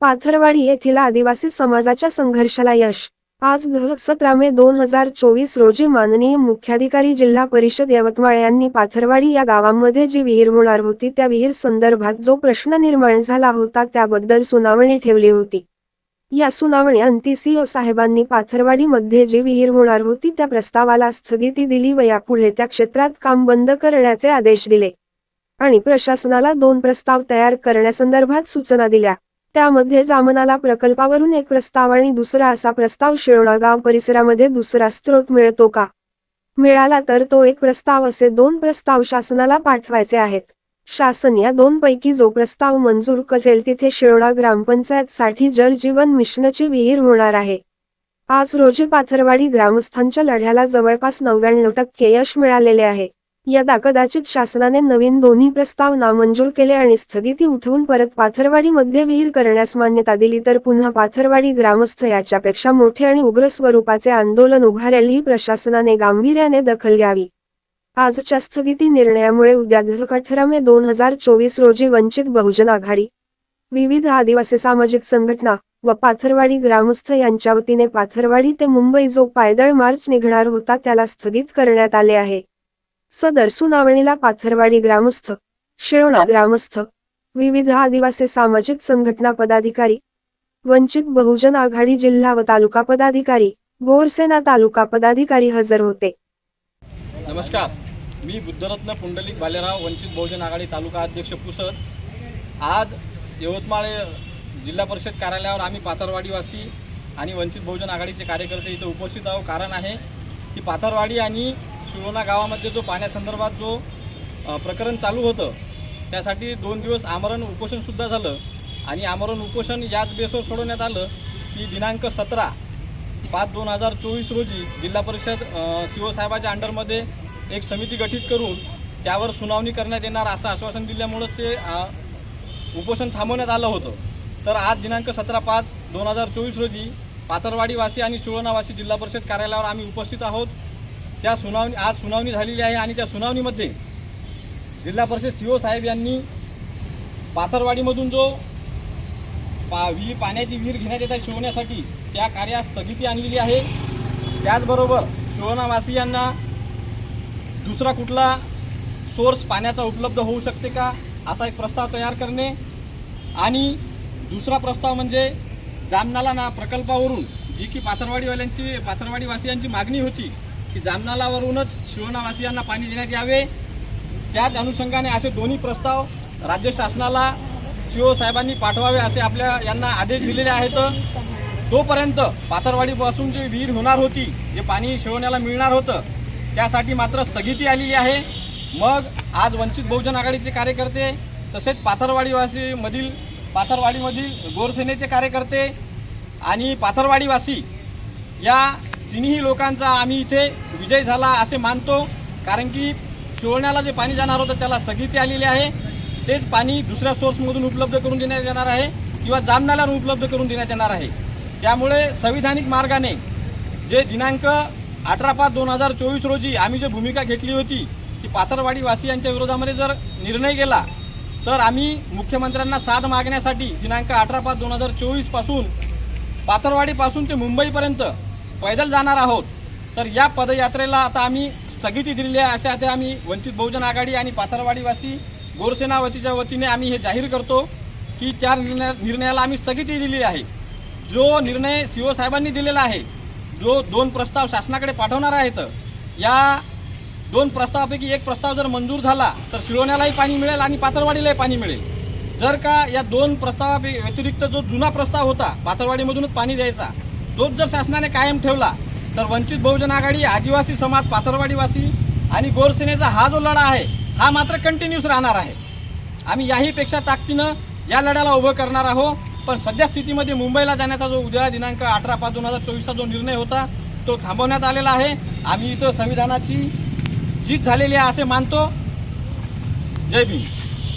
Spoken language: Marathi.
पाथरवाडी येथील आदिवासी समाजाच्या संघर्षाला यश. आज सतरा मे दोन हजार चोवीस रोजी माननीय मुख्याधिकारी जिल्हा परिषद यवतमाळ यांनी पाथरवाडी या गावामध्ये जी विहीर होणार होती त्या विहीर संदर्भात जो प्रश्न निर्माण झाला होता त्याबद्दल सुनावणी ठेवली होती. या सुनावणी अंती सीओ साहेबांनी पाथरवाडीमध्ये जी विहीर होणार होती त्या प्रस्तावाला स्थगिती दिली व यापुढे त्या क्षेत्रात काम बंद करण्याचे आदेश दिले. आणि प्रशासनाला दोन प्रस्ताव तयार करण्यासंदर्भात सूचना दिल्या. त्यामध्ये जामनाला प्रकल्पावरून एक प्रस्ताव आणि दुसरा असा प्रस्ताव शिरोळगाव परिसरामध्ये दुसरा स्त्रोत मिळतो का? मिळाला तर तो एक प्रस्ताव असे दोन प्रस्ताव शासनाला पाठवायचे आहेत. शासन या दोन पैकी जो प्रस्ताव मंजूर करेल तिथे शिरोळा ग्रामपंचायत साठी जल जीवन मिशनची विहीर होणार आहे. आज रोजी पाथरवाडी ग्रामस्थांच्या लढ्याला जवळपास नव्याण्णव टक्के यश मिळालेले आहे. यदा कदाचित शासनाने नवीन दोन्ही प्रस्ताव नामंजूर केले आणि स्थगिती उठवून परत पाथरवाडीमध्ये विहीर करण्यास मान्यता दिली तर पुन्हा पाथरवाडी ग्रामस्थ याच्यापेक्षा मोठे आणि उग्र स्वरूपाचे आंदोलन उभारेल ही प्रशासनाने गांभीर्याने दखल घ्यावी. आजच्या स्थगिती निर्णयामुळे उद्या अठरा मे दोन हजार चोवीस रोजी वंचित बहुजन आघाडी विविध आदिवासी सामाजिक संघटना व पाथरवाडी ग्रामस्थ यांच्या वतीने पाथरवाडी ते मुंबई जो पायदळ मार्च निघणार होता त्याला स्थगित करण्यात आले आहे. सदर सुनावणीला पाथरवाडी ग्रामस्थ शेवणा ग्रामस्थ विविध आदिवासी सामाजिक संघटना पदाधिकारी वंचित बहुजन आघाडी जिल्हा व तालुका पदाधिकारी गोरसेना तालुका पदाधिकारी हजर होते. नमस्कार मी बुद्धरत्न पुंडलिक बालेराव वंचित बहुजन आघाडी तालुका अध्यक्ष पुसद. आज यवतमाळ जिल्हा परिषद कार्यालयावर आम्ही पाथरवाडीवासी आणि वंचित बहुजन आघाडीचे कार्यकर्ते इथे उपस्थित आहोत. कारण आहे की पाथरवाडी आणि शिरोना गावामध्ये जो पाण्यासंदर्भात जो प्रकरण चालू होतं त्यासाठी दोन दिवस आमरण उपोषणसुद्धा झालं. आणि आमरण उपोषण याच बेसवर सोडवण्यात आलं की दिनांक सतरा पाच दोन हजार चोवीस रोजी जिल्हा परिषद शिवसाहेबाच्या अंडरमध्ये एक समिती गठीत करून त्यावर सुनावणी करण्यात येणार असं आश्वासन दिल्यामुळं ते उपोषण थांबवण्यात आलं होतं. तर आज दिनांक सतरा पाच दोन हजार चोवीस रोजी पाथरवाडीवासी आणि सुवर्णावासी जिल्हा परिषद कार्यालयावर आम्ही उपस्थित आहोत. त्या सुनावणी आज सुनावणी झालेली आहे आणि त्या सुनावणीमध्ये जिल्हा परिषद सी ओ साहेब यांनी पाथरवाडीमधून जो पा विहीर पाण्याची विहीर घेण्यात येत आहे शिवण्यासाठी त्या कार्यास स्थगिती आणलेली आहे. त्याचबरोबर शिवणावासियांना दुसरा कुठला सोर्स पाण्याचा उपलब्ध होऊ शकते का असा एक प्रस्ताव तयार करणे आणि दुसरा प्रस्ताव म्हणजे जामनाला ना प्रकल्पावरून जी की पाथरवाडीवाल्यांची पाथरवाडीवासियांची मागणी होती की जामनालावरूनच शिवनावासियांना पाणी देण्यात यावे. त्याच अनुषंगाने असे दोन्ही प्रस्ताव राज्य शासनाला शिवसाहेबांनी पाठवावे असे आपल्या यांना आदेश दिलेले आहेत. तोपर्यंत पाथरवाडीपासून जी विहीर होणार होती जे पाणी शिवण्याला मिळणार होतं त्यासाठी मात्र स्थगिती आलेली आहे. मग आज वंचित बहुजन आघाडीचे कार्यकर्ते तसेच पाथरवाडीवासीमधील पाथरवाडीमधील गोरसेनेचे कार्यकर्ते आणि पाथरवाडीवासी या तिन्ही लोकांचा आम्ही इथे विजय झाला असे मानतो. कारण की शिवण्याला जे पाणी जाणार होतं त्याला स्थगिती आलेली आहे. तेच पाणी दुसऱ्या सोर्समधून उपलब्ध करून देण्यात येणार आहे किंवा जामनाल्यावर उपलब्ध करून देण्यात येणार आहे. त्यामुळे संविधानिक मार्गाने जे दिनांक अठरा पाच दोन हजार चोवीस रोजी आम्ही जे भूमिका घेतली होती की पाथरवाडी वासियांच्या विरोधामध्ये जर निर्णय गेला तर आम्ही मुख्यमंत्र्यांना साथ मागण्यासाठी दिनांक अठरा पाच दोन हजार चोवीसपासून पाथरवाडीपासून ते मुंबईपर्यंत पैदल जाणार आहोत. तर या पदयात्रेला आता आम्ही स्थगिती दिलेली आहे. अशा ते आम्ही वंचित बहुजन आघाडी आणि पाथरवाडीवासी गोरसेनावतीच्या वतीने आम्ही हे जाहीर करतो की त्या निर्णय निर्णयाला आम्ही स्थगिती दिलेली आहे. जो निर्णय सी ओ साहेबांनी दिलेला आहे जो दोन प्रस्ताव शासनाकडे पाठवणार आहेत या दोन प्रस्तावापैकी एक प्रस्ताव जर मंजूर झाला तर शिरोण्यालाही पाणी मिळेल आणि पाथरवाडीलाही पाणी मिळेल. जर का या दोन प्रस्तावा व्यतिरिक्त जो जुना प्रस्ताव होता पाथरवाडीमधूनच पाणी द्यायचा तोच जर शासनाने कायम ठेवला तर वंचित बहुजन आघाडी आदिवासी समाज पाथरवाडीवासी आणि गोरसेनेचा हा जो लढा आहे हा मात्र कंटिन्यूस राहणार आहे. आम्ही याहीपेक्षा ताकदीनं या लढ्याला उभं करणार आहोत पण सध्या स्थितीमध्ये मुंबईला जाण्याचा जो उद्या दिनांक अठरा पाच दोन हजार चोवीसचा जो निर्णय होता तो थांबवण्यात आलेला आहे. आम्ही इथं संविधानाची जीत झालेली आहे असे मानतो. जय भीम.